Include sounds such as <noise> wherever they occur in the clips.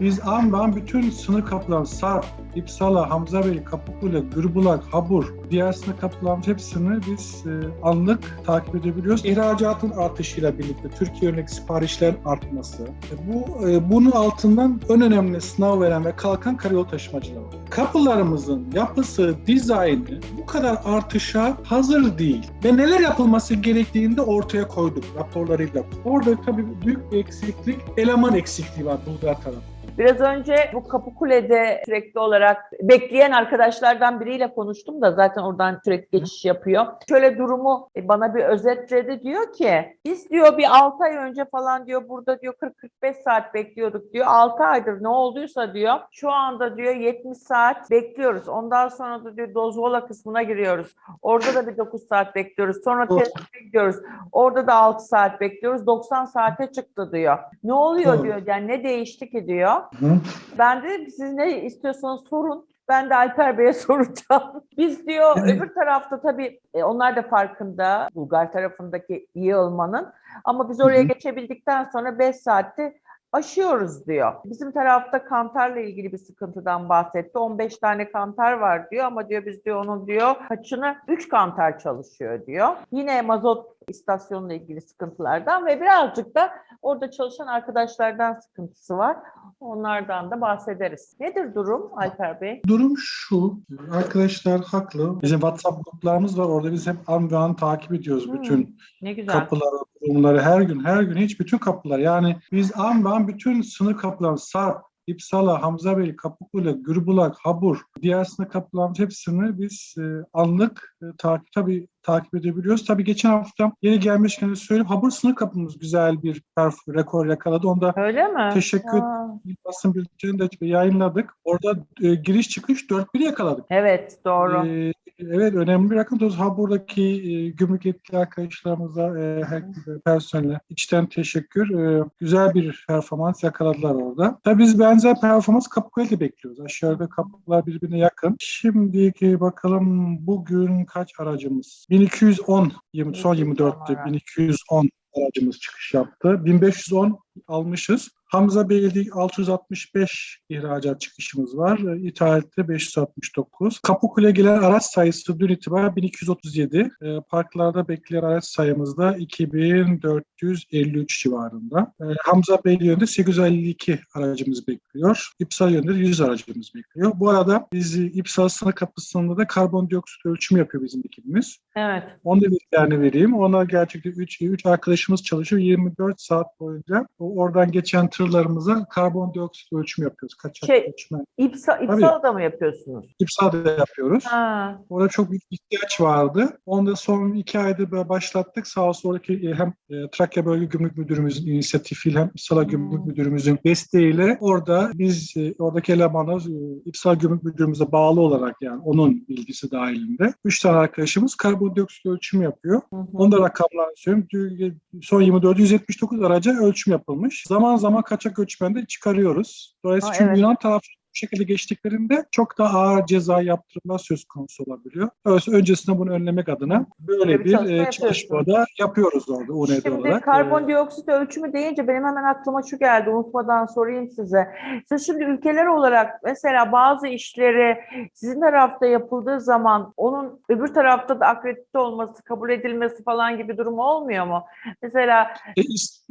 Biz an be an bütün sınır kapılarını Sarp, İpsala, Hamzabeyli, Kapıkule, Gürbulak, Habur, diğer sınır kapılarının hepsini biz e, anlık takip edebiliyoruz. İhracatın artışıyla birlikte Türkiye yönelik siparişlerin artması. E, bu e, bunun altından en önemli sınav veren ve kalkan karayolu taşımacılığı. Kapılarımızın yapısı, dizaynı bu kadar artışa hazır değil. Ve neler yapılması gerektiğini de ortaya koyduk raporlarıyla. Orada tabii büyük bir eksiklik, eleman eksikliği var Bulgar tarafı. Biraz önce bu Kapıkule'de sürekli olarak bekleyen arkadaşlardan biriyle konuştum da zaten oradan sürekli geçiş yapıyor. Şöyle durumu bana bir özetledi diyor ki biz diyor bir 6 ay önce falan diyor burada diyor 40-45 saat bekliyorduk diyor. 6 aydır ne olduysa diyor şu anda diyor 70 saat bekliyoruz. Ondan sonra da diyor Dozvola kısmına giriyoruz. Orada da bir 9 saat bekliyoruz. Sonra tespite gidiyoruz. Orada da 6 saat bekliyoruz. 90 saate çıktı diyor. Ne oluyor diyor. Yani ne değişti ki diyor. Hı. Ben de siz ne istiyorsanız sorun. Ben de Alper Bey'e <laughs> soracağım. Biz diyor Evet. öbür tarafta tabii e, onlar da farkında Bulgar tarafındaki yığılmanın. Ama biz oraya hı. geçebildikten sonra 5 saatte aşıyoruz diyor. Bizim tarafta kantarla ilgili bir sıkıntıdan bahsetti. 15 tane kantar var diyor ama diyor biz diyor onun diyor kaçını 3 kantar çalışıyor diyor. Yine mazot istasyonla ilgili sıkıntılardan ve birazcık da orada çalışan arkadaşlardan sıkıntısı var. Onlardan da bahsederiz. Nedir durum Alper Bey? Durum şu, arkadaşlar haklı. Bizim WhatsApp gruplarımız var. Orada biz hep an ve an takip ediyoruz Hmm. bütün Ne güzel. kapıları, durumları her gün, her gün hiç bütün kapılar. Yani biz an ve an bütün sınır kapılarını Sarp, İpsala, Hamzabeyli, Kapıkule, Gürbulak, Habur, diğer sınır kapılarının hepsini biz e, anlık e, takip tabii takip edebiliyoruz. Tabii geçen hafta yeni gelmişken de söyleyeyim. Habur sınır kapımız güzel bir perf rekor yakaladı. Onda Öyle mi? Teşekkür basın bültenini de yayınladık. Orada e, giriş çıkış 4 yakaladık. Evet doğru. Ee, evet önemli bir rakam. Ha buradaki e, gümrük yetkili arkadaşlarımıza, e, her- personele içten teşekkür. E, güzel bir performans yakaladılar orada. Tabii biz benzer performans Kapıkule'de bekliyoruz. Aşağı yukarı kapılar birbirine yakın. Şimdiki bakalım bugün kaç aracımız? 1210, 20, son 24'te araç. 1210 aracımız çıkış yaptı. 1510 almışız. Hamza Beyli 665 ihracat çıkışımız var. E, İthalatte 569. Kapıkule gelen araç sayısı dün itibaren 1237. E, parklarda bekleyen araç sayımız da 2453 civarında. E, Hamza Beyli yönünde 852 aracımız bekliyor. İpsal yönünde de 100 aracımız bekliyor. Bu arada biz İpsal sınır kapısında da karbondioksit ölçümü yapıyor bizim ekibimiz. Evet. Onu da bilgilerini vereyim. Ona gerçekten 3 üç arkadaşımız çalışıyor. 24 saat boyunca o oradan geçen tırlarımıza karbondioksit ölçümü yapıyoruz. Kaçak Şey- ölçme. İpsa, İpsala'da mı yapıyorsunuz? İpsal'da yapıyoruz. Ha. Orada çok büyük ihtiyaç vardı. Onu da son iki ayda böyle başlattık. Sağ olsun oradaki e, hem e, Trakya Bölge Gümrük Müdürümüzün inisiyatifiyle hem İpsala Gümrük Hmm. Müdürümüzün desteğiyle orada biz e, oradaki elemanlar İpsala Gümrük Müdürümüze bağlı olarak yani onun bilgisi dahilinde. Üç tane arkadaşımız karbondioksit ölçümü yapıyor. Hı hı. Onu da rakamlarını söyleyeyim. Dü- Son 24 179 araca ölçüm yapılmış. Zaman zaman kaçak de çıkarıyoruz. Dolayısıyla Ha, çünkü evet. Yunan tarafı şekilde geçtiklerinde çok daha ağır ceza yaptırımlar söz konusu olabiliyor. Dolayısıyla öncesinde bunu önlemek adına böyle bir bir, çalışma e, çalışma da yapıyoruz orada UNED Şimdi olarak. E, karbondioksit ölçümü deyince benim hemen aklıma şu geldi. Unutmadan sorayım size. Siz şimdi ülkeler olarak mesela bazı işleri sizin tarafta yapıldığı zaman onun öbür tarafta da akredite olması, kabul edilmesi falan gibi durum olmuyor mu? Mesela E,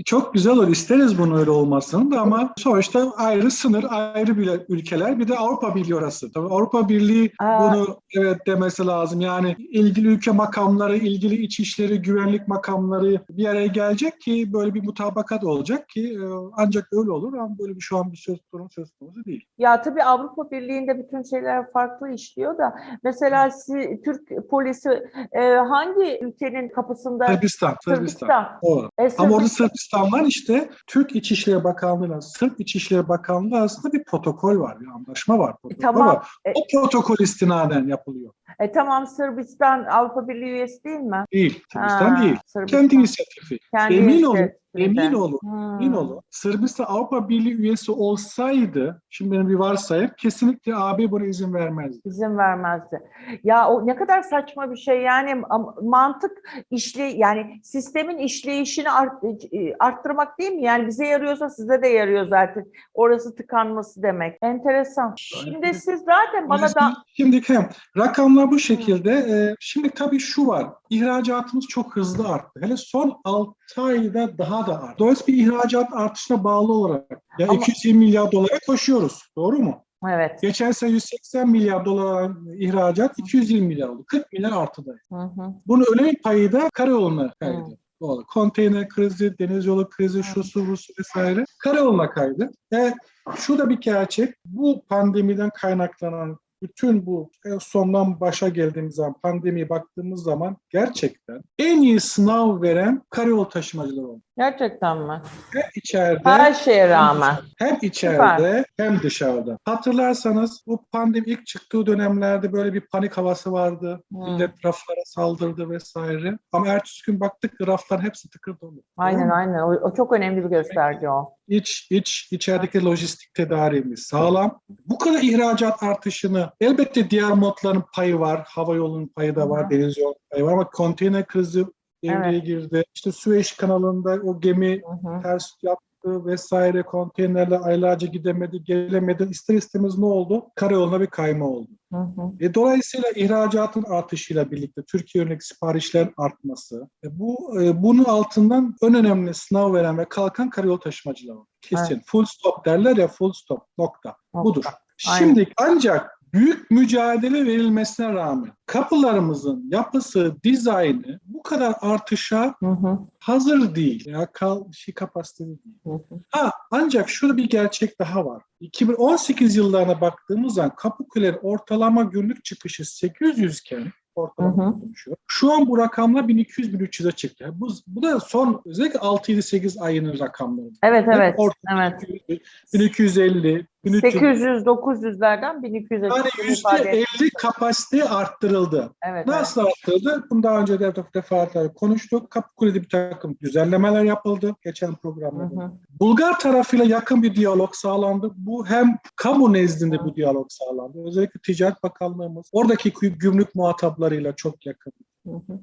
çok güzel olur. İsteriz bunu öyle olmasını da ama sonuçta ayrı sınır, ayrı bir ülkeler. Bir de Avrupa Birliği orası. Tabii Avrupa Birliği Aa. bunu evet demesi lazım. Yani ilgili ülke makamları, ilgili içişleri, güvenlik makamları bir araya gelecek ki böyle bir mutabakat olacak ki e, ancak öyle olur ama böyle bir şu an bir söz konusu söz konusu değil. Ya tabii Avrupa Birliği'nde bütün şeyler farklı işliyor da mesela si- Türk polisi e, hangi ülkenin kapısında? Sırbistan, Sırbistan. Sırbistan. Doğru. E, Ama orada Sırbistan- var işte Türk İçişleri Bakanlığı'yla Sırp İçişleri Bakanlığı arasında bir protokol var, bir anlaşma var, protokol tamam. var. E, O protokol istinaden yapılıyor. E tamam Sırbistan Avrupa Birliği üyesi değil mi? Değil, Sırbistan Ha, değil. Sırbistan. Kendi inisiyatifi. Kendi Emin inisiyatif. olun Emin olun. Hmm. Emin olun. Sırbistan Avrupa Birliği üyesi olsaydı, şimdi benim bir varsayım, kesinlikle AB buna izin vermezdi. izin vermezdi. Ya o ne kadar saçma bir şey yani mantık işle yani sistemin işleyişini art, e, arttırmak değil mi? Yani bize yarıyorsa size de yarıyor zaten. Orası tıkanması demek. Enteresan. Şimdi siz zaten bana da Şimdi hem rakamlar bu şekilde. Ee, şimdi tabii şu var. İhracatımız çok hızlı arttı. Hele son 6 ayda daha da arttı. Dolayısıyla bir ihracat artışına bağlı olarak ya Ama- 220 milyar dolara koşuyoruz. Doğru mu? evet. Geçen sene 180 milyar dolar ihracat 220 milyar oldu. 40 milyar artıda. Hı hı. Bunun önemli payı da karayoluna kaydı. Doğru. Konteyner krizi, deniz yolu krizi, şusu busu vesaire karayoluna kaydı. Ve şu da bir gerçek. Bu pandemiden kaynaklanan bütün bu sondan başa geldiğimiz zaman pandemiye baktığımız zaman gerçekten en iyi sınav veren karayol taşımacıları oldu. Gerçekten mi? Hem içeride Her şeye rağmen. hem içeride hem dışarıda. Hatırlarsanız bu pandemi ilk çıktığı dönemlerde böyle bir panik havası vardı. Hmm. Millet raflara saldırdı vesaire. Ama ertesi gün baktık ki rafların hepsi tıkır dolu. Aynen aynen. O, o çok önemli bir gösterge o. İç, iç, içerideki lojistik tedariğimiz sağlam. Bu kadar ihracat artışını elbette diğer modların payı var. Hava yolunun payı da var, deniz yolu payı var ama konteyner krizi devreye Evet. girdi. İşte Süveyş kanalında o gemi Hı hı. ters yaptı vesaire konteynerle aylarca gidemedi, gelemedi. İster istemez ne oldu? Karayoluna bir kayma oldu. Hı hı. E, dolayısıyla ihracatın artışıyla birlikte Türkiye yönelik siparişlerin artması, e, bu e, bunun altından en önemli sınav veren ve kalkan karayol taşımacıları var. Kesin. Full stop derler ya full stop nokta. Nokta. Budur. Aynen. Şimdi ancak büyük mücadele verilmesine rağmen kapılarımızın yapısı, dizaynı bu kadar artışa Hı hı. hazır değil. Ya kal, şey kapasiteli değil. Hı hı. Ha, ancak şurada bir gerçek daha var. 2018 yıllarına baktığımız zaman Kapıkule'nin ortalama günlük çıkışı 800 iken ortalama Hı hı. konuşuyor. Şu an bu rakamlar 1200-1300'e çıktı. Bu, bu da son özellikle 6-7-8 ayının rakamları. Evet evet. ortalama Evet. 1250, 1300. 800-900'lerden 1200'e Yani çıktığını ifade et- %50 kapasite arttırıldı. Evet, evet. Nasıl arttırıldı? Bunu daha önce de defalarca konuştuk. Kapıkule'de bir takım düzenlemeler yapıldı geçen Hı programda. hı. Bulgar tarafıyla yakın bir diyalog sağlandı. Bu hem kamu nezdinde bu diyalog sağlandı. Özellikle Ticaret Bakanlığımız oradaki gü- gümrük muhataplarıyla çok yakın Hı hı.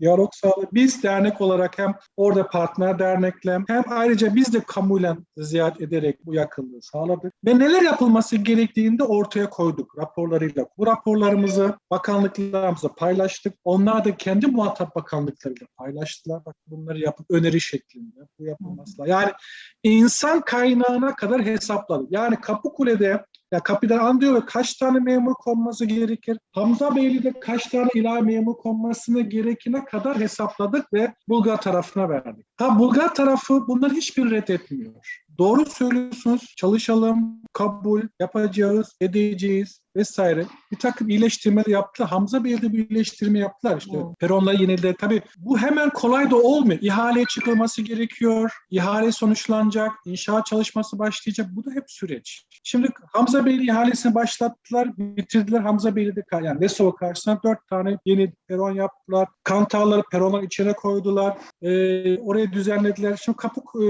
Diyalog sağladı. Biz dernek olarak hem orada partner dernekle hem ayrıca biz de kamuyla ziyaret ederek bu yakınlığı sağladık. Ve neler yapılması gerektiğini de ortaya koyduk raporlarıyla. Bu raporlarımızı bakanlıklarımıza paylaştık. Onlar da kendi muhatap bakanlıklarıyla paylaştılar. Bak bunları yapıp öneri şeklinde bu yapılması. Yani insan kaynağına kadar hesapladık. Yani Kapıkule'de ya kapıdan anlıyor kaç tane memur konması gerekir? Hamza Beyli'de kaç tane ilave memur konmasına gerekine kadar hesapladık ve Bulgar tarafına verdik. Ha Bulgar tarafı bunları hiçbir reddetmiyor. Doğru söylüyorsunuz. Çalışalım, kabul yapacağız, edeceğiz vesaire. Bir takım iyileştirme de yaptı. Hamza Bey'de bir iyileştirme yaptılar. İşte Hı. peronla yenildi. Tabii bu hemen kolay da olmuyor. İhaleye çıkılması gerekiyor. İhale sonuçlanacak. inşaat çalışması başlayacak. Bu da hep süreç. Şimdi Hamza Bey'in ihalesini başlattılar. Bitirdiler. Hamza Bey'de de yani Vesova karşısına dört tane yeni peron yaptılar. Kantarları peronların içine koydular. Ee, orayı düzenlediler. Şimdi Kapuk, e,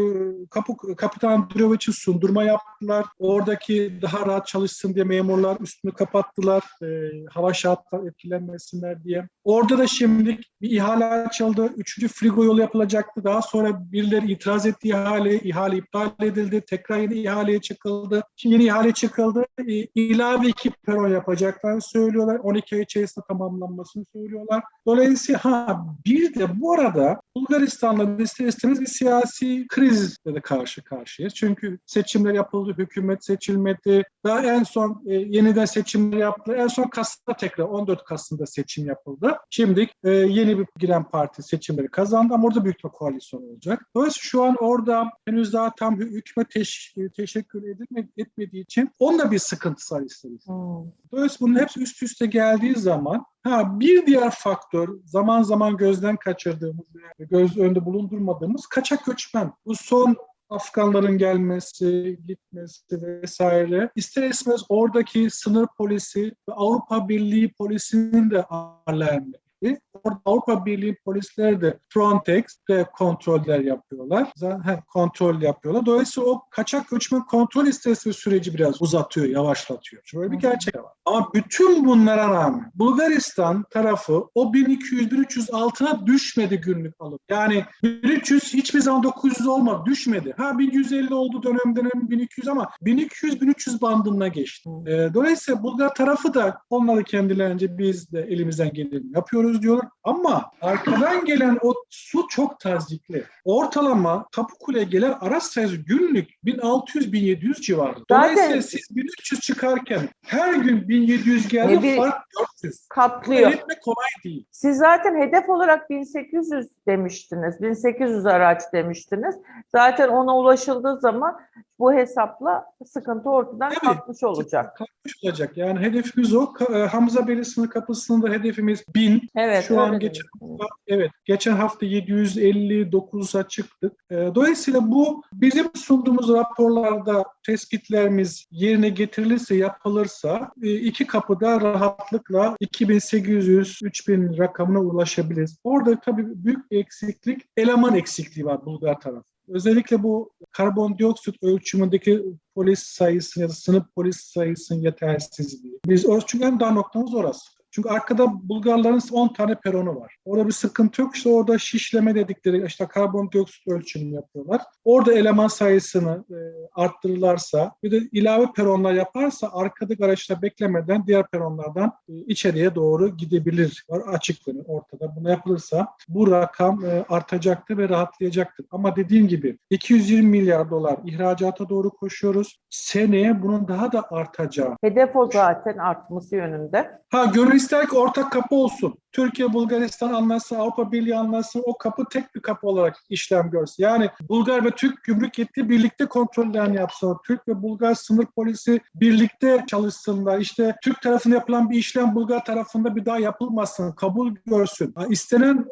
Kapuk Kapitan Androvic'i sundurma yaptılar. Oradaki daha rahat çalışsın diye memurlar üstünü kapattılar. Ee, hava şartları etkilenmesinler diye. Orada da şimdi bir ihale açıldı. Üçüncü frigo yolu yapılacaktı. Daha sonra birileri itiraz etti ihaleye. İhale iptal edildi. Tekrar yeni ihaleye çıkıldı. Şimdi yeni ihale çıkıldı. Ee, ilave iki peron yapacaklarını söylüyorlar. 12 ay içerisinde tamamlanmasını söylüyorlar. Dolayısıyla ha bir de bu arada Bulgaristan'la ister istemez bir siyasi krizle de karşı karşıyayız. Çünkü seçimler yapıldı, hükümet seçilmedi. Daha en son e, yeniden seçimler yaptı. En son Kasım'da tekrar 14 Kasım'da seçim yapıldı. Şimdi e, yeni bir giren parti seçimleri kazandı ama orada büyük bir koalisyon olacak. Dolayısıyla şu an orada henüz daha tam hü- hükümet teş, teşekkür edilme, etmediği için onda bir sıkıntısı var ister istemez. Hı. Dolayısıyla bunun hepsi üst üste geldiği zaman ha bir diğer faktör zaman zaman gözden kaçırdığımız göz önünde bulundurmadığımız kaçak göçmen. Bu son Afganların gelmesi, gitmesi vesaire. İster istemez oradaki sınır polisi ve Avrupa Birliği polisinin de alarmı gibi orada Avrupa Birliği polisleri de Frontex de kontroller yapıyorlar. Zaten kontrol yapıyorlar. Dolayısıyla o kaçak göçmen kontrol istesi süreci biraz uzatıyor, yavaşlatıyor. Şöyle bir gerçek var. Ama bütün bunlara rağmen Bulgaristan tarafı o 1200-1300 altına düşmedi günlük alıp. Yani 1300 hiçbir zaman 900 olmadı, düşmedi. Ha 1150 oldu dönem dönem 1200 ama 1200-1300 bandına geçti. E, dolayısıyla Bulgar tarafı da onları kendilerince biz de elimizden geleni yapıyoruz diyorlar. Ama arkadan gelen o su çok tazikli. Ortalama Kapıkule'ye gelen araç sayısı günlük 1600-1700 civarında. Dolayısıyla Zaten- siz 1300 çıkarken her gün 1700 geldi bir- fark 400. Katlıyor. Öğretmek kolay değil. Siz zaten hedef olarak 1800 demiştiniz. 1800 araç demiştiniz. Zaten ona ulaşıldığı zaman bu hesapla sıkıntı ortadan Evet. kalkmış olacak. Kalkmış olacak. Yani hedefimiz o. E, Hamza sınır kapısında hedefimiz 1000. Evet. Şu an geçen demiştiniz. Evet, geçen hafta 759'a çıktık. Ee, Dolayısıyla bu bizim sunduğumuz raporlarda tespitlerimiz yerine getirilirse, yapılırsa e, iki kapıda rahatlıkla 2800-3000 rakamına ulaşabiliriz. Orada tabii büyük eksiklik, eleman eksikliği var Bulgar tarafı. Özellikle bu karbondioksit ölçümündeki polis sayısının ya da sınıf polis sayısının yetersizliği. Biz çünkü en dar noktamız orası. Çünkü arkada Bulgarların 10 tane peronu var. Orada bir sıkıntı yok. İşte orada şişleme dedikleri işte karbondioksit ölçümü yapıyorlar. Orada eleman sayısını e, arttırırlarsa bir de ilave peronlar yaparsa arkadaki araçlar beklemeden diğer peronlardan e, içeriye doğru gidebilir. Var açıklığını ortada. Bunu yapılırsa bu rakam e, artacaktır ve rahatlayacaktır. Ama dediğim gibi 220 milyar dolar ihracata doğru koşuyoruz. Seneye bunun daha da artacağı Hedef o zaten artması yönünde. Ha gönül ister ki ortak kapı olsun. Türkiye Bulgaristan anlaşsa, Avrupa Birliği anlaşsa o kapı tek bir kapı olarak işlem görsün. Yani Bulgar ve Türk gümrük yetkili birlikte kontrollerini yapsın. Türk ve Bulgar sınır polisi birlikte çalışsınlar. İşte Türk tarafında yapılan bir işlem Bulgar tarafında bir daha yapılmasın. Kabul görsün. Ha, istenen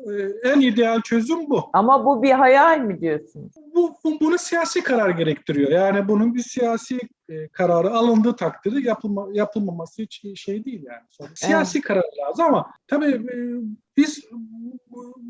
e, en ideal çözüm bu. Ama bu bir hayal mi diyorsunuz? Bu, bu bunu siyasi karar gerektiriyor. Yani bunun bir siyasi e, kararı alındığı takdirde yapılma, yapılmaması hiç şey değil yani. Sonra siyasi karar lazım ama tabii e, biz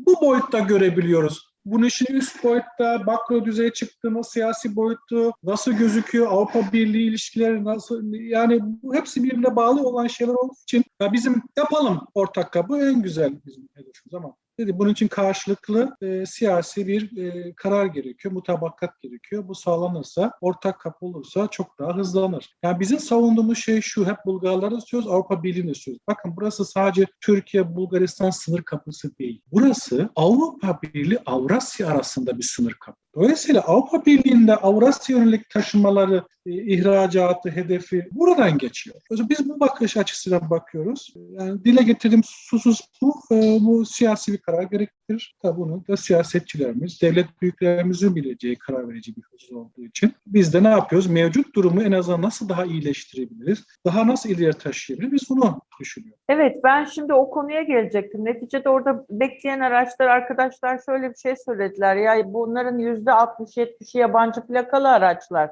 bu- boyutta görebiliyoruz. Bunun işin üst boyutta, makro düzeye çıktığımız siyasi boyutu nasıl gözüküyor, Avrupa Birliği ilişkileri nasıl, yani bu hepsi birbirine bağlı olan şeyler olduğu için ya bizim yapalım ortak kapı en güzel bizim hedefimiz ama dedi bunun için karşılıklı e, siyasi bir e, karar gerekiyor, mutabakat gerekiyor. Bu sağlanırsa, ortak kapı olursa çok daha hızlanır. Yani bizim savunduğumuz şey şu, hep Bulgarlara istiyoruz, Avrupa Birliği'ne istiyoruz. Bakın burası sadece Türkiye-Bulgaristan sınır kapısı değil. Burası Avrupa Birliği, Avrasya arasında bir sınır kapı. Dolayısıyla Avrupa Birliği'nde Avrasya yönelik taşımaları, e, ihracatı, hedefi buradan geçiyor. Biz bu bakış açısıyla bakıyoruz. Yani dile getirdiğim susuz bu, e, bu siyasi bir karar gerektirir. Tabii bunu da siyasetçilerimiz, devlet büyüklerimizin bileceği karar verici bir husus olduğu için biz de ne yapıyoruz? Mevcut durumu en azından nasıl daha iyileştirebiliriz? Daha nasıl ileri taşıyabiliriz? Biz bunu düşünüyoruz. Evet ben şimdi o konuya gelecektim. Neticede orada bekleyen araçlar arkadaşlar şöyle bir şey söylediler. Ya bunların yüzde 60-70'i yabancı plakalı araçlar.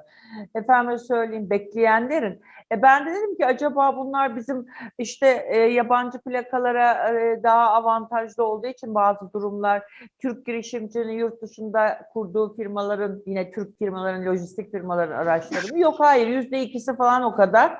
Efendim söyleyeyim bekleyenlerin. E ben de dedim ki acaba bunlar bizim işte e, yabancı plakalara e, daha avantajlı olduğu için bazı durumlar Türk girişimcinin yurt dışında kurduğu firmaların yine Türk firmaların lojistik firmaların araçları mı? Yok hayır yüzde ikisi falan o kadar.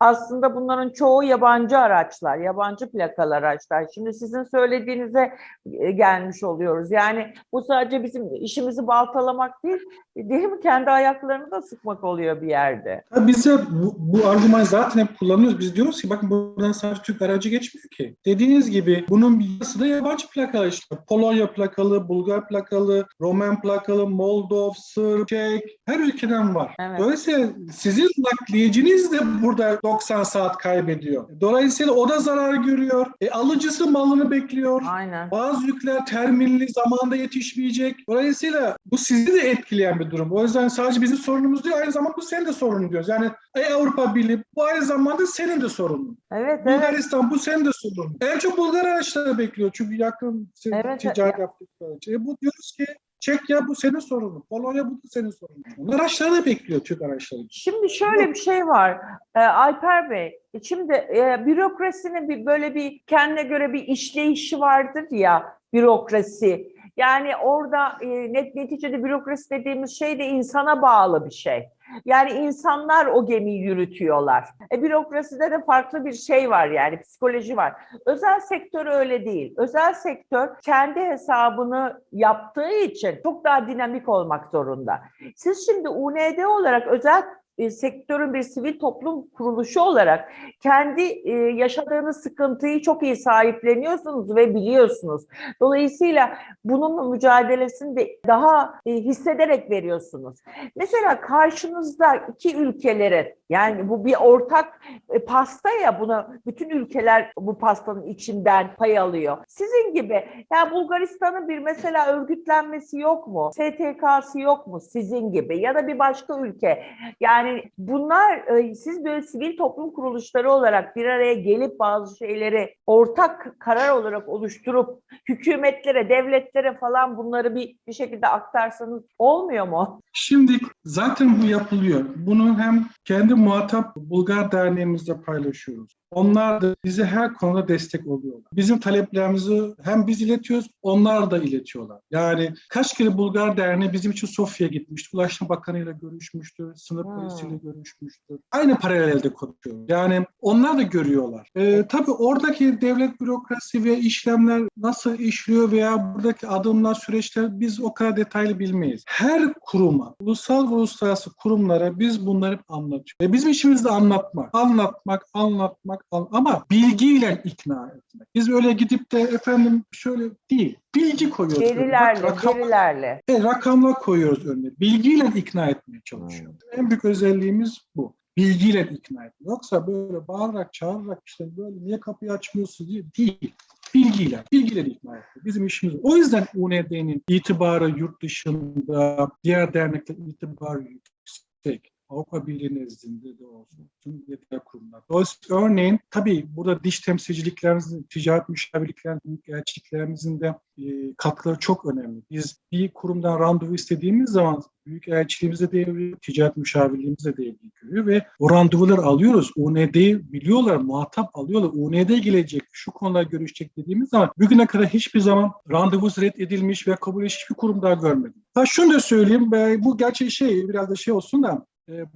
Aslında bunların çoğu yabancı araçlar, yabancı plakalı araçlar. Şimdi sizin söylediğinize e, gelmiş oluyoruz. Yani bu sadece bizim işimizi baltalamak değil, değil mi? Kendi ayaklarını da sıkmak oluyor bir yerde. Ya Bize bu, bu argüman zaten hep kullanıyoruz. Biz diyoruz ki bakın buradan sadece Türk aracı geçmiyor ki. Dediğiniz gibi bunun bir yarısı da yabancı plakalı işte. Polonya plakalı, Bulgar plakalı, Roman plakalı, Moldov, Sırp, Çek her ülkeden var. Evet. Dolayısıyla sizin nakliyeciniz de burada 90 saat kaybediyor. Dolayısıyla o da zarar görüyor. E, alıcısı malını bekliyor. Aynen. Bazı yükler terminli zamanda yetişmeyecek. Dolayısıyla bu sizi de etkileyen bir durum. O yüzden sadece bizim sorunumuz değil, aynı zamanda bu senin de sorunun diyoruz. Yani ey Avrupa Birliği bu aynı zamanda senin de sorunun. Evet, evet. Bulgaristan bu senin de sorunun. En çok Bulgar araçları bekliyor çünkü yakın Evet, ticaret yaptıkları için. E, bu diyoruz ki Çekya bu senin sorunun. Polonya bu da senin sorunun. Onlar araçları bekliyor Türk araçları. Şimdi şöyle bir şey var e, Alper Bey. Şimdi e, bürokrasinin bir böyle bir kendine göre bir işleyişi vardır ya bürokrasi. Yani orada e, net neticede bürokrasi dediğimiz şey de insana bağlı bir şey. Yani insanlar o gemiyi yürütüyorlar. E, bürokraside de farklı bir şey var yani psikoloji var. Özel sektör öyle değil. Özel sektör kendi hesabını yaptığı için çok daha dinamik olmak zorunda. Siz şimdi UND olarak özel e, sektörün bir sivil toplum kuruluşu olarak kendi e, yaşadığınız sıkıntıyı çok iyi sahipleniyorsunuz ve biliyorsunuz. Dolayısıyla bunun mücadelesini de daha e, hissederek veriyorsunuz. Mesela karşınızda iki ülkelerin yani bu bir ortak e, pasta ya buna bütün ülkeler bu pastanın içinden pay alıyor. Sizin gibi ya Bulgaristan'ın bir mesela örgütlenmesi yok mu? STK'sı yok mu sizin gibi ya da bir başka ülke? Yani bunlar e, siz böyle sivil toplum kuruluşları olarak bir araya gelip bazı şeyleri ortak karar olarak oluşturup hükümetlere, devletlere falan bunları bir bir şekilde aktarsanız olmuyor mu? Şimdi zaten bu yapılıyor. Bunu hem kendi muhatap Bulgar Derneğimizde paylaşıyoruz. Onlar da bize her konuda destek oluyorlar. Bizim taleplerimizi hem biz iletiyoruz, onlar da iletiyorlar. Yani kaç kere Bulgar Derneği bizim için Sofya'ya gitmişti. Ulaştırma Bakanı'yla görüşmüştür, sınır Hmm. polisiyle görüşmüştür. Aynı paralelde konuşuyoruz. Yani onlar da görüyorlar. Ee, tabii oradaki devlet bürokrasi ve işlemler nasıl işliyor veya buradaki adımlar, süreçler biz o kadar detaylı bilmeyiz. Her kuruma, ulusal ve uluslararası kurumlara biz bunları anlatıyoruz. Ve bizim işimiz de anlatmak. Anlatmak, anlatmak, an- ama bilgiyle ikna etmek. Biz öyle gidip de efendim şöyle değil. Bilgi koyuyoruz. Verilerle, rakam- verilerle. e, rakamlar koyuyoruz önüne. Bilgiyle ikna etmeye çalışıyoruz. En büyük özelliğimiz bu. Bilgiyle ikna etmek. Yoksa böyle bağırarak, çağırarak işte böyle niye kapıyı açmıyorsun diye değil. Bilgiyle, bilgiyle ikna etmek. Bizim işimiz. O yüzden UND'nin itibarı yurt dışında, diğer dernekler itibarı yüksek. Avrupa Birliği nezdinde de olsun, tüm yetkili kurumlar. Dolayısıyla örneğin tabii burada diş temsilciliklerimizin, ticaret müşavirliklerimizin, elçiliklerimizin de e, katkıları çok önemli. Biz bir kurumdan randevu istediğimiz zaman büyük elçiliğimize devriliyor, ticaret müşavirliğimize devriliyor ve o randevuları alıyoruz. UND'yi biliyorlar, muhatap alıyorlar. UND gelecek, şu konular görüşecek dediğimiz zaman bugüne kadar hiçbir zaman randevu reddedilmiş ve kabul edilmiş hiçbir kurum daha görmedim. Ha şunu da söyleyeyim, bu gerçi şey biraz da şey olsun da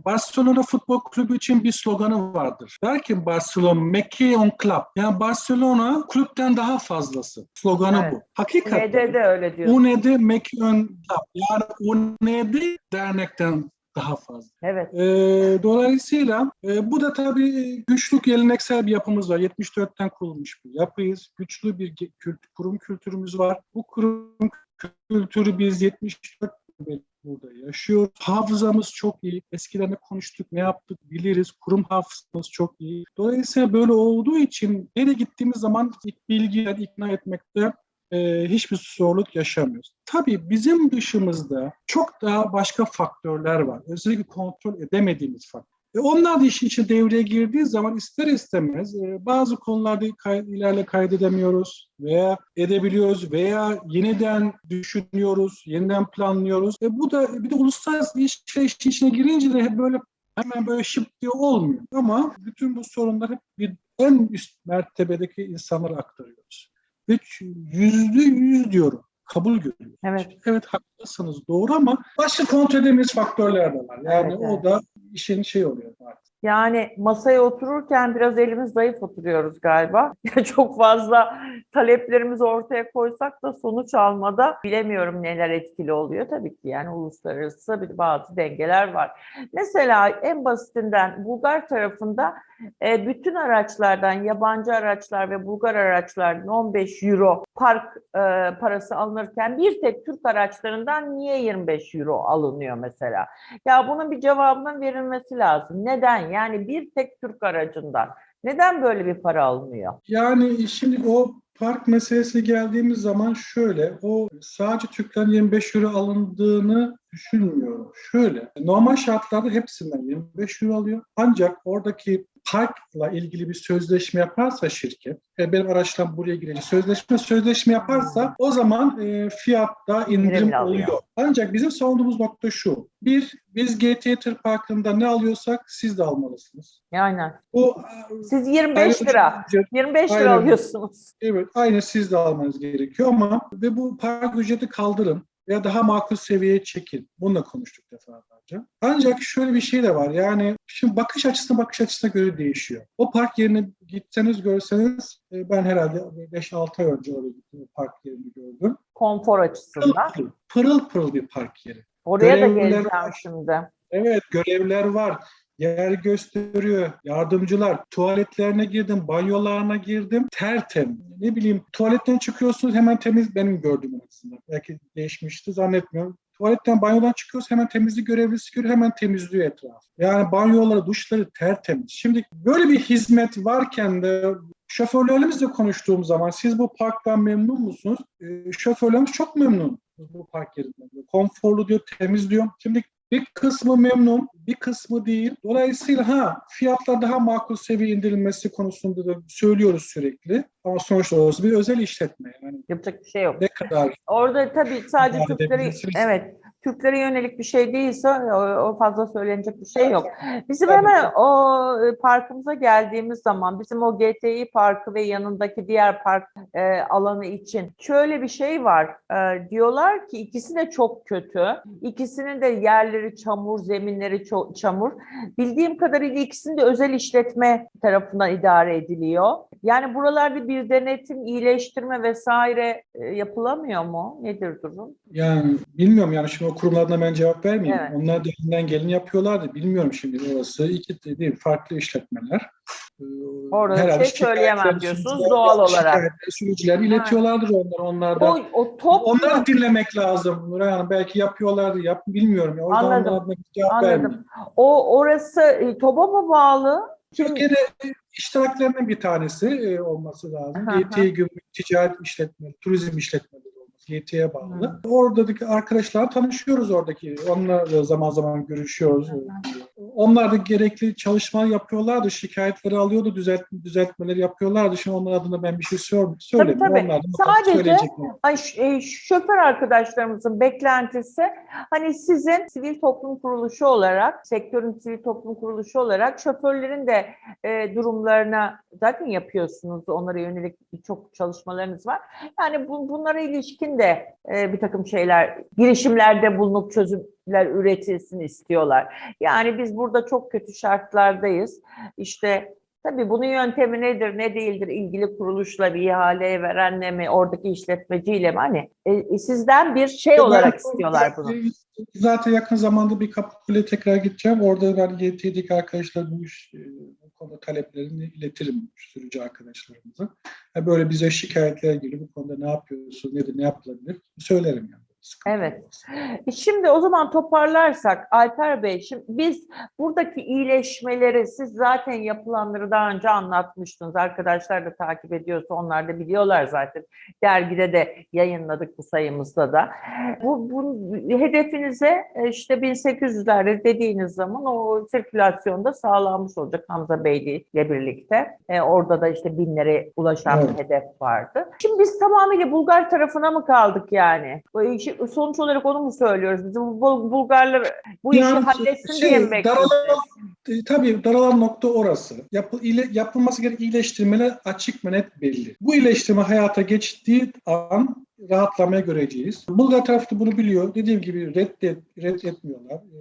Barcelona Futbol Kulübü için bir sloganı vardır. Der ki Barcelona, Mekki on Club. Yani Barcelona kulüpten daha fazlası. Sloganı Evet. bu. Hakikaten. UND de öyle diyor. UND Mekki on Club. Yani UND dernekten daha fazla. Evet. E, dolayısıyla e, bu da tabii güçlü geleneksel bir yapımız var. 74'ten kurulmuş bir yapıyız. Güçlü bir kült- kurum kültürümüz var. Bu kurum kültürü biz 74 beri burada yaşıyoruz. Hafızamız çok iyi. Eskiden ne konuştuk, ne yaptık biliriz. Kurum hafızamız çok iyi. Dolayısıyla böyle olduğu için nereye gittiğimiz zaman ilk bilgiler ikna etmekte e, hiçbir zorluk yaşamıyoruz. Tabii bizim dışımızda çok daha başka faktörler var. Özellikle kontrol edemediğimiz faktörler. E onlar da işin içine devreye girdiği zaman ister istemez e, bazı konularda kay, ilerle kaydedemiyoruz veya edebiliyoruz veya yeniden düşünüyoruz, yeniden planlıyoruz. E bu da bir de uluslararası işler işin içine girince de hep böyle hemen böyle şıp diye olmuyor. Ama bütün bu sorunlar hep bir en üst mertebedeki insanlara aktarıyoruz. Ve yüzde yüz diyorum kabul görüyor. Evet. Evet haklısınız doğru ama başka kontrol edemediğimiz faktörler de var. Yani Evet, o da işin şey oluyor. Yani masaya otururken biraz elimiz zayıf oturuyoruz galiba. <laughs> Çok fazla taleplerimizi ortaya koysak da sonuç almada bilemiyorum neler etkili oluyor. Tabii ki yani uluslararası bir bazı dengeler var. Mesela en basitinden Bulgar tarafında e, bütün araçlardan yabancı araçlar ve Bulgar araçlardan 15 euro park e, parası alınırken bir tek Türk araçlarından niye 25 euro alınıyor mesela? Ya bunun bir cevabının verilmesi lazım. Neden? Yani bir tek Türk aracından. Neden böyle bir para alınıyor? Yani şimdi o park meselesi geldiğimiz zaman şöyle, o sadece Türklerin 25 euro alındığını düşünmüyorum. Şöyle, normal şartlarda hepsinden 25 euro alıyor. Ancak oradaki parkla ilgili bir sözleşme yaparsa şirket, e, benim araçtan buraya girecek sözleşme sözleşme yaparsa o zaman e, fiyatta indirim alıyor. oluyor. Ancak bizim savunduğumuz nokta şu. Bir, biz GT Tır Parkı'nda ne alıyorsak siz de almalısınız. Aynen. Bu Siz 25 ayrı- lira, 25 lira Aynen. alıyorsunuz. Evet, aynı siz de almanız gerekiyor ama ve bu park ücreti kaldırın veya daha makul seviyeye çekin. Bununla konuştuk defalarca. Ancak şöyle bir şey de var. Yani şimdi bakış açısına bakış açısına göre değişiyor. O park yerine gitseniz görseniz e, ben herhalde 5-6 ay önce oraya gittim. Park yerini gördüm. Konfor Pırıl açısından. pırıl, pırıl pırıl bir park yeri. Oraya da Görevliler- geleceğim şimdi. Evet görevler var. Yer gösteriyor. Yardımcılar. Tuvaletlerine girdim. Banyolarına girdim. Tertem. Ne bileyim tuvaletten çıkıyorsunuz hemen temiz benim gördüğüm azından. Belki değişmişti zannetmiyorum. Tuvaletten banyodan çıkıyoruz hemen temizlik görevlisi görüyor hemen temizliyor etrafı. Yani banyoları, duşları tertemiz. Şimdi böyle bir hizmet varken de şoförlerimizle konuştuğum zaman siz bu parktan memnun musunuz? Ee, şoförlerimiz çok memnun bu park yerinden. Konforlu diyor, temiz diyor. Şimdi bir kısmı memnun, bir kısmı değil. Dolayısıyla ha fiyatlar daha makul seviye indirilmesi konusunda da söylüyoruz sürekli. Ama sonuçta orası bir özel işletme. Yani Yapacak bir şey yok. ne kadar Orada tabii sadece Türkleri, evet Türklere yönelik bir şey değilse o, o fazla söylenecek bir şey yok. Bizim Tabii. hemen o e, parkımıza geldiğimiz zaman bizim o GTİ parkı ve yanındaki diğer park e, alanı için şöyle bir şey var. E, diyorlar ki ikisi de çok kötü. İkisinin de yerleri çamur, zeminleri çamur. Bildiğim kadarıyla ikisinin de özel işletme tarafından idare ediliyor. Yani buralarda bir denetim, iyileştirme vesaire e, yapılamıyor mu? Nedir durum? yani bilmiyorum yani şimdi o kurumlarına ben cevap vermeyeyim. Evet. Onlar da elinden geleni yapıyorlardı. Bilmiyorum şimdi orası iki de değil farklı işletmeler. Ee, Orada herhalde şey söyleyemem diyorsunuz, doğal olarak. Sürücüler iletiyorlardır onlar. Onlar da O, o top Onları dinlemek lazım Nuray Hanım. Belki yapıyorlardı, yap bilmiyorum. Ya. Anladım, anladım. vermeyeyim. o orası e, TOB'a mı bağlı? Türkiye'de iştiraklerinin bir tanesi e, olması lazım. Hı hı. YT Gümrük Ticaret İşletmeleri, Turizm İşletmeleri olması. YT'ye bağlı. Oradaki arkadaşlar tanışıyoruz oradaki. Onlarla zaman zaman görüşüyoruz. Onlar da gerekli çalışma yapıyorlardı. Şikayetleri alıyordu, düzelt, düzeltmeleri yapıyorlardı. Şimdi onlar adına ben bir şey söylemiyorum. tabii. Onlar da bakalım Sadece- e, şoför arkadaşlarımızın beklentisi hani sizin sivil toplum kuruluşu olarak, sektörün sivil toplum kuruluşu olarak şoförlerin de e, durumlarına zaten yapıyorsunuz. Onlara yönelik birçok çalışmalarınız var. Yani bu, bunlara ilişkin de e, bir takım şeyler, girişimlerde bulunup çözümler üretilsin istiyorlar. Yani biz burada çok kötü şartlardayız. İşte Tabii bunun yöntemi nedir, ne değildir, ilgili kuruluşla bir ihaleye verenle mi, oradaki işletmeciyle mi? Hani e, sizden bir şey olarak istiyorlar bunu. Zaten yakın zamanda bir Kapıkule tekrar gideceğim. Orada ben YT'deki arkadaşlar bu, iş, e, bu konuda taleplerini iletirim sürücü arkadaşlarımıza. Yani böyle bize şikayetler geliyor. Bu konuda ne yapıyorsun, nedir, ne yapılabilir söylerim yani. Evet. E, Şimdi o zaman toparlarsak Alper Bey, şimdi biz buradaki iyileşmeleri siz zaten yapılanları daha önce anlatmıştınız. Arkadaşlar da takip ediyorsa onlar da biliyorlar zaten. Dergide de yayınladık bu sayımızda da. Bu, bu hedefinize e, işte 1800'lerde dediğiniz zaman o sirkülasyonda sağlanmış olacak Hamza Bey ile birlikte. E, orada da işte binlere ulaşan Evet. bir hedef vardı. Şimdi biz tamamıyla Bulgar tarafına mı kaldık yani? Bu işi, sonuç olarak onu mu söylüyoruz? Bizim bu Bul- Bulgarlar bu işi Yani halletsin şey, diye mi bekliyoruz? E, tabii daralan nokta orası. Yapı, ile, yapılması gereken iyileştirmeler açık ve net belli. Bu iyileştirme hayata geçtiği an rahatlamaya göreceğiz. Bulgar tarafı da bunu biliyor. Dediğim gibi reddet, reddetmiyorlar. E,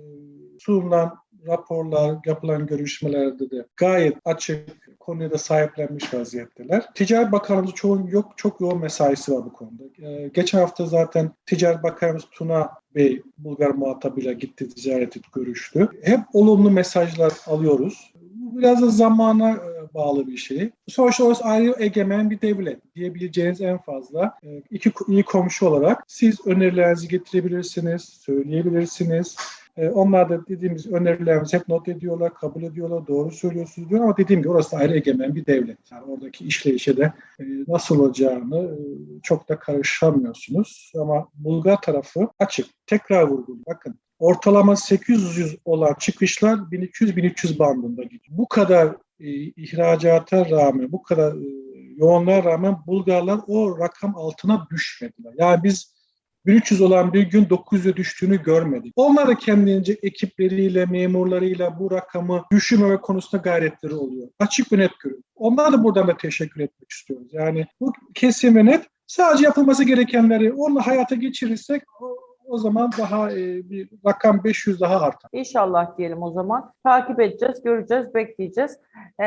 sunulan raporlar, yapılan görüşmelerde de gayet açık konuya da sahiplenmiş vaziyetteler. Ticaret Bakanımız çoğun yok, çok yoğun mesaisi var bu konuda. E, geçen hafta zaten Ticaret Bakanımız Tuna Bey Bulgar muhatabıyla gitti, ziyaret etti, görüştü. Hep olumlu mesajlar alıyoruz. Bu biraz da zamana e, bağlı bir şey. Sonuçta orası ayrı egemen bir devlet. Diyebileceğiniz en fazla e, iki iyi komşu olarak siz önerilerinizi getirebilirsiniz, söyleyebilirsiniz. E, Onlar da dediğimiz önerilerimizi hep not ediyorlar, kabul ediyorlar, doğru söylüyorsunuz diyor ama dediğim gibi orası da ayrı egemen bir devlet. Yani oradaki işleyişe de e, nasıl olacağını e, çok da karışamıyorsunuz. Ama Bulgar tarafı açık. Tekrar vurguluyorum. Bakın ortalama 800 olan çıkışlar 1200-1300 bandında gidiyor. Bu kadar e, ihracata rağmen, bu kadar e, yoğunluğa rağmen Bulgarlar o rakam altına düşmediler. Yani biz 1300 olan bir gün 900'e düştüğünü görmedik. Onlar da kendince ekipleriyle, memurlarıyla bu rakamı düşürmeme konusunda gayretleri oluyor. Açık ve net görüyor. Onlara da buradan da teşekkür etmek istiyoruz. Yani bu kesin ve net sadece yapılması gerekenleri onunla hayata geçirirsek o, zaman daha e, bir rakam 500 daha artar. İnşallah diyelim o zaman. Takip edeceğiz, göreceğiz, bekleyeceğiz. Ee,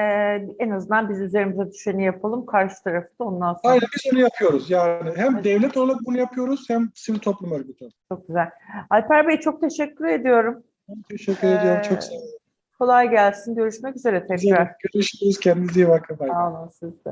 en azından biz üzerimize düşeni yapalım. Karşı tarafı da ondan sonra. Aynen biz onu yapıyoruz. Yani hem devlet olarak bunu yapıyoruz hem sivil toplum örgütü. olarak. Çok güzel. Alper Bey çok teşekkür ediyorum. Teşekkür ediyorum. Ee, Çok sağ olun. Kolay gelsin. Görüşmek üzere tekrar. Görüşürüz. Kendinize iyi bakın. Sağ olun siz de.